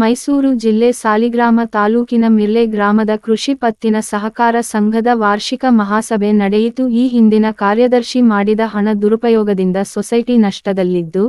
ಮೈಸೂರು ಜಿಲ್ಲೆ ಸಾಲಿಗ್ರಾಮ ತಾಲೂಕಿನ ಮಿರ್ಲೆ ಗ್ರಾಮದ ಕೃಷಿ ಪತ್ತಿನ ಸಹಕಾರ ಸಂಘದ ವಾರ್ಷಿಕ ಮಹಾಸಭೆ ನಡೆಯಿತು. ಈ ಹಿಂದಿನ ಕಾರ್ಯದರ್ಶಿ ಮಾಡಿದ ಹಣ ದುರುಪಯೋಗದಿಂದ ಸೊಸೈಟಿ ನಷ್ಟದಲ್ಲಿದ್ದು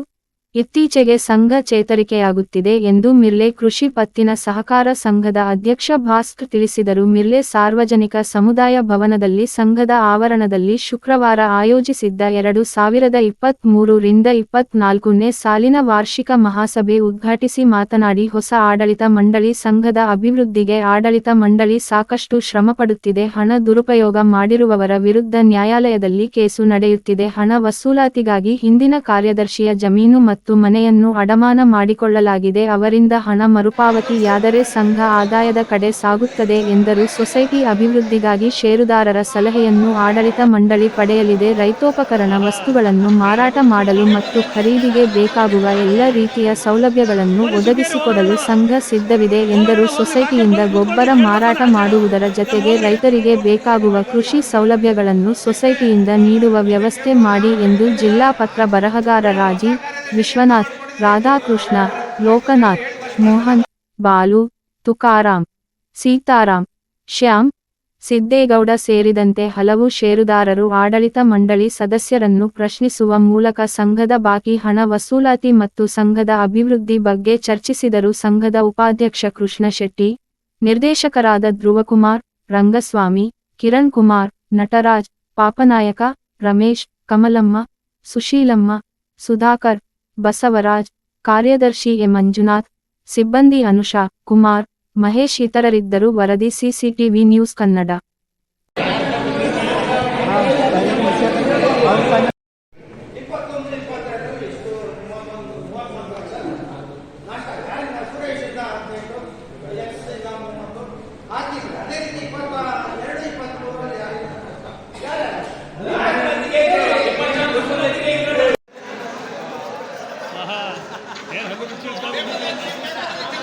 ಇತ್ತೀಚೆಗೆ ಸಂಘ ಚೇತರಿಕೆಯಾಗುತ್ತಿದೆ ಎಂದು ಮಿರ್ಲೆ ಕೃಷಿ ಪತ್ತಿನ ಸಹಕಾರ ಸಂಘದ ಅಧ್ಯಕ್ಷ ಭಾಸ್ಕರ್ ತಿಳಿಸಿದರು. ಮಿರ್ಲೆ ಸಾರ್ವಜನಿಕ ಸಮುದಾಯ ಭವನದಲ್ಲಿ ಸಂಘದ ಆವರಣದಲ್ಲಿ ಶುಕ್ರವಾರ ಆಯೋಜಿಸಿದ್ದ ಎರಡು ಸಾವಿರದ ಇಪ್ಪತ್ಮೂರು ರಿಂದ ಇಪ್ಪತ್ನಾಲ್ಕನೇ ಸಾಲಿನ ವಾರ್ಷಿಕ ಮಹಾಸಭೆ ಉದ್ಘಾಟಿಸಿ ಮಾತನಾಡಿ, ಹೊಸ ಆಡಳಿತ ಮಂಡಳಿ ಸಂಘದ ಅಭಿವೃದ್ಧಿಗೆ ಆಡಳಿತ ಮಂಡಳಿ ಸಾಕಷ್ಟು ಶ್ರಮಪಡುತ್ತಿದೆ. ಹಣ ದುರುಪಯೋಗ ಮಾಡಿರುವವರ ವಿರುದ್ಧ ನ್ಯಾಯಾಲಯದಲ್ಲಿ ಕೇಸು ನಡೆಯುತ್ತಿದೆ. ಹಣ ವಸೂಲಾತಿಗಾಗಿ ಹಿಂದಿನ ಕಾರ್ಯದರ್ಶಿಯ ಜಮೀನು ಮತ್ತು ಮನೆಯನ್ನು ಅಡಮಾನ ಮಾಡಿಕೊಳ್ಳಲಾಗಿದೆ. ಅವರಿಂದ ಹಣ ಮರುಪಾವತಿಯಾದರೆ ಸಂಘ ಆದಾಯದ ಕಡೆ ಸಾಗುತ್ತದೆ ಎಂದರು. ಸೊಸೈಟಿ ಅಭಿವೃದ್ಧಿಗಾಗಿ ಷೇರುದಾರರ ಸಲಹೆಯನ್ನು ಆಡಳಿತ ಮಂಡಳಿ ಪಡೆಯಲಿದೆ. ರೈತೋಪಕರಣ ವಸ್ತುಗಳನ್ನು ಮಾರಾಟ ಮಾಡಲು ಮತ್ತು ಖರೀದಿಗೆ ಬೇಕಾಗುವ ಎಲ್ಲ ರೀತಿಯ ಸೌಲಭ್ಯಗಳನ್ನು ಒದಗಿಸಿಕೊಡಲು ಸಂಘ ಸಿದ್ಧವಿದೆ ಎಂದರು. ಸೊಸೈಟಿಯಿಂದ ಗೊಬ್ಬರ ಮಾರಾಟ ಮಾಡುವುದರ ಜತೆಗೆ ರೈತರಿಗೆ ಬೇಕಾಗುವ ಕೃಷಿ ಸೌಲಭ್ಯಗಳನ್ನು ಸೊಸೈಟಿಯಿಂದ ನೀಡುವ ವ್ಯವಸ್ಥೆ ಮಾಡಿ ಎಂದು ಜಿಲ್ಲಾ ಪತ್ರ ಬರಹಗಾರ ರಾಜಿ ವಿಶ್ವನಾಥ್, ರಾಧಾಕೃಷ್ಣ, ಲೋಕನಾಥ್, ಮೋಹನ್, ಬಾಲು ತುಕಾರಾಂ ಸೀತಾರಾಮ್, ಶ್ಯಾಮ್, ಸಿದ್ದೇಗೌಡ ಸೇರಿದಂತೆ ಹಲವು ಷೇರುದಾರರು ಆಡಳಿತ ಮಂಡಳಿ ಸದಸ್ಯರನ್ನು ಪ್ರಶ್ನಿಸುವ ಮೂಲಕ ಸಂಘದ ಬಾಕಿ ಹಣ ವಸೂಲಾತಿ ಮತ್ತು ಸಂಘದ ಅಭಿವೃದ್ಧಿ ಬಗ್ಗೆ ಚರ್ಚಿಸಿದರು. ಸಂಘದ ಉಪಾಧ್ಯಕ್ಷ ಕೃಷ್ಣ ಶೆಟ್ಟಿ, ನಿರ್ದೇಶಕರಾದ ಧ್ರುವಕುಮಾರ್, ರಂಗಸ್ವಾಮಿ, ಕಿರಣ್ ಕುಮಾರ್, ನಟರಾಜ್, ಪಾಪನಾಯಕ, ರಮೇಶ್, ಕಮಲಮ್ಮ, ಸುಶೀಲಮ್ಮ, ಸುಧಾಕರ್ ಬಸವರಾಜ್ ಕಾರ್ಯದರ್ಶಿ ಎ ಮಂಜುನಾಥ್ ಸಿಬ್ಬಂದಿ ಅನುಷಾ ಕುಮಾರ್ ಮಹೇಶ್ ಇತರರಿದ್ದರು ವರದಿ CCTV news Kannada. Yeah, look at the kids got